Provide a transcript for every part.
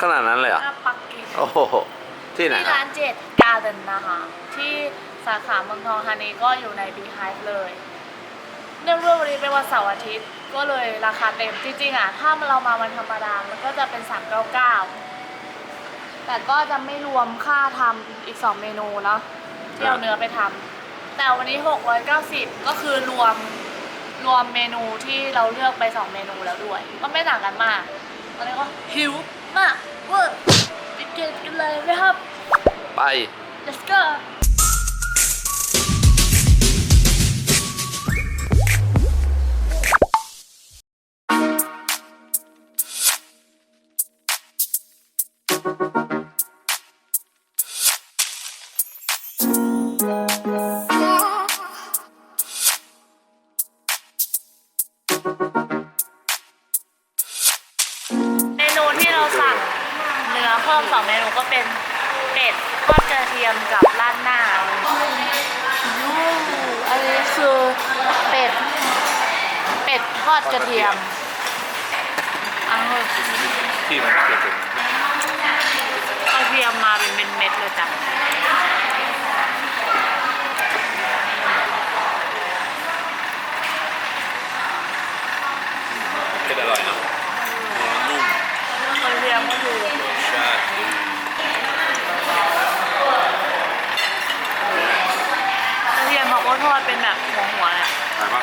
ขนาดนั้นเลยเหรอหน้าปักกิ่งโอ้โหที่ไหนที่ครัร้าบนเจ็ดการ์เดนนะคะ ที่สาขาเมืองทองธานีก็อยู่ในบีไฮเลย เนื่องด้วยวันนี้เป็นวันเสาร์อาทิตย์ ก็เลยราคาเต็มจริงๆอะ ถ้าเรามาวันธรรมดา มันก็จะเป็น 399 แต่ก็จะไม่รวมค่าทำอีก 2 เมนูเนาะที่เอาเนื้อไปทำแต่วันนี้ 690 ก็คือรวมรวมเมนูที่เราเลือกไป 2 เมนูแล้วด้วย ก็ไม่ต่างกันมากตอนนี้ก็หิว let's go เมนูที่เราสั่งเนื้อเพิ่มสองเมนูก็เป็น เป็ดทอดกระเทียมกับราดหน้ายูอันนี้คือเป็ด เป็ดทอดกระเทียมอันนี้ที่มันเกิดขึ้นกระเทียมมาเป็นเม็ดๆเลยจ้ะ เป็นอร่อยเนาะนุ่ม กระเทียมก็คือ ชาติ กระเทียมเขาก็ทอด เป็นแบบหัวๆแหละถามว่า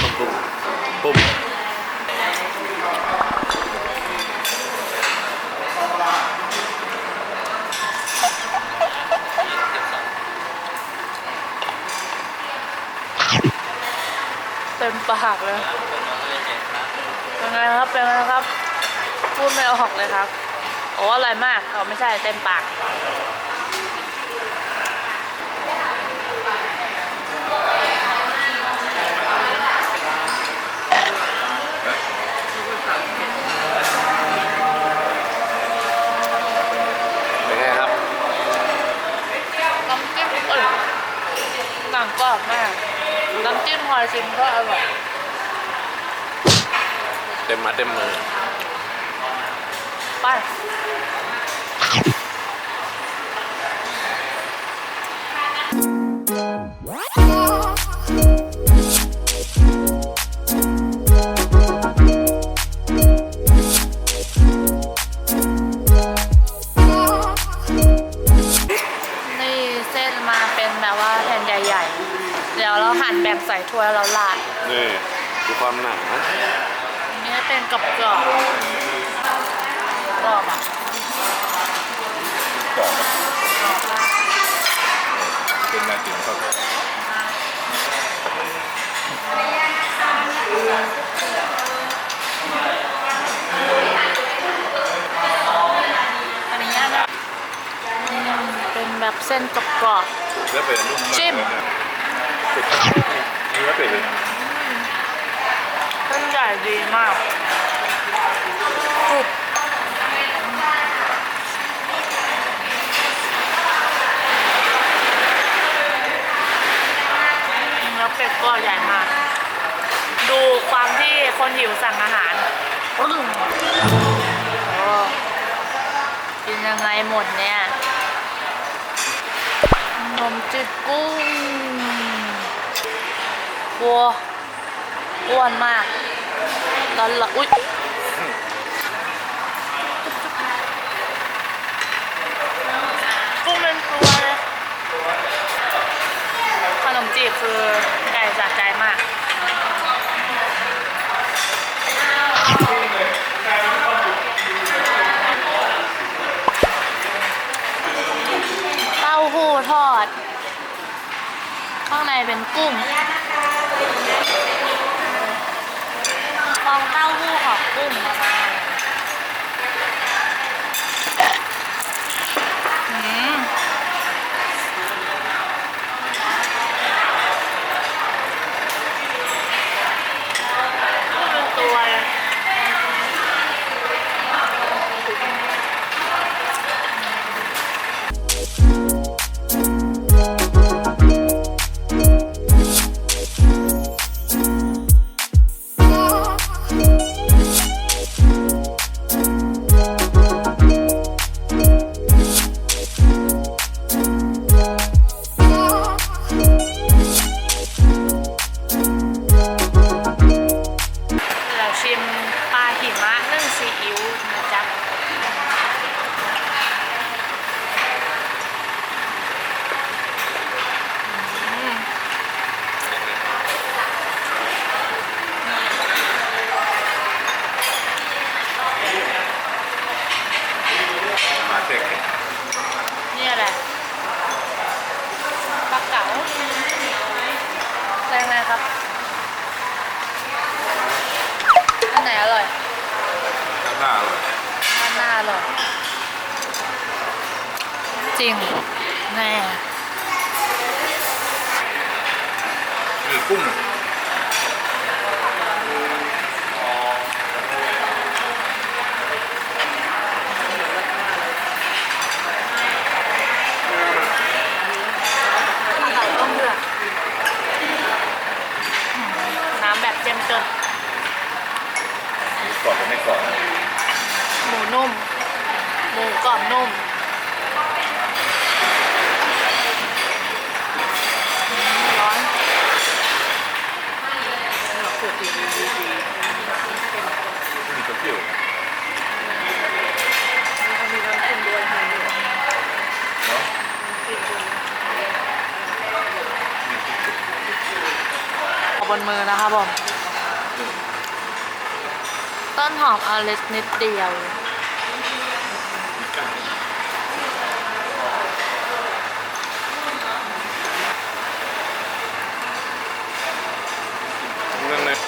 ปุ้มปุ้มปุ้มเต็มปากเลยเป็นไงครับเป็นไงครับ พูดไม่ออกเลยครับ โอ้อร่อยมากเขาไม่ใช่เต็มปาก เป็นไงครับ น้ำจิ้มเอ้ยหนังกรอบมาก น้ำจิ้มฮอยซิมก็อร่อยเต็มมาเต็มมือ ไป แบ่งใส่ถ้วยแล้วเราราดนี่ดูความหนาอันนี้เป็นกรอบกรอบกรอบอะกรอบเป็นนาจิ๋มครับอันนี้นะอืมเป็นแบบเส้นกรอบกรอบแล้วเป็นนุ่มมากจิ้ม เป็ดเนื้อเป็ดเลยเส้นใหญ่ดีมากกรุบเนื้อเป็ดก็ใหญ่มาก ดูความที่คนหิวสั่งอาหารโอ้กินยังไงหมดเนี่ยนมจืดกุ้ง วัวอ้วนมาก ตอนละอุ๊ยกุ้งเป็นตัวเลยขนมจีบคือไก่สะใจมากเต้าหู้ทอด ข้างในเป็นกุ้งฟอง เต้าหู้ข กุ้งต้มเลือดน้ำแบบเจ้มจนหมูกรอบกับไม่กรอบหมูนุ่ม หมูกรอบนุ่มร้อน มีกระเทียมมีน้ำจิ้มด้วยค่ะเนาะเอาบนมือนะคะผมต้นหอมอาเล็กนิดเดียว มีไก่นั่นเลย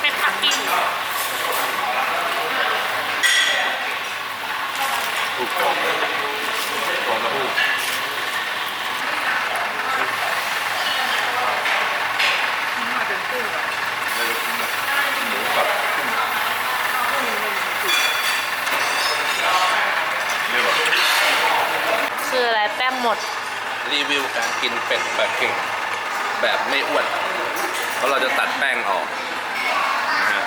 เป็นปักกิ่งถูกกรอบกรอบแล้วถูกไม่ได้กินนะพู้คืออะไรแป้งหมด รีวิวการกินเป็ดปักกิ่ง แบบไม่อ้วน เพราะเราจะตัดแป้งออกนะฮะ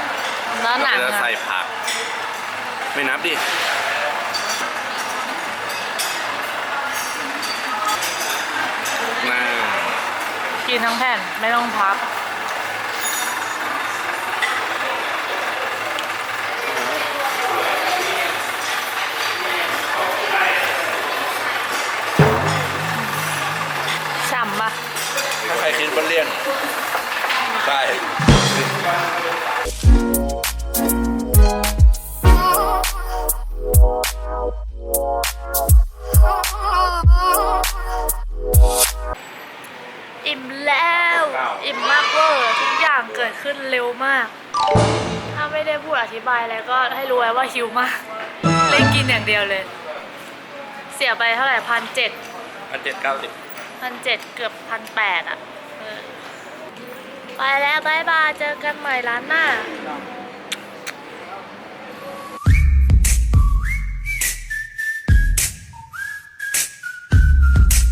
แล้วหนังเราจะอะใส่ผัก ไม่นับดิ น่า กินทั้งแผ่นไม่ต้องพับ ถ้าใครคิดว่าเลี่ยนใช่อิ่มแล้ว อิ่มมากเวอร์ทุกอย่างเกิดขึ้นเร็วมาก ถ้าไม่ได้พูดอธิบายอะไรก็ให้รู้ไว้ว่าหิวมาก เล่นกินอย่างเดียวเลย เสียไปเท่าไหร่พันเจ็ดพันเจ็ดเก้าสิบพันเจ็ดเกือบพันแปดอะเออ ไปแล้วบายบายเจอกันใหม่ร้านหน้า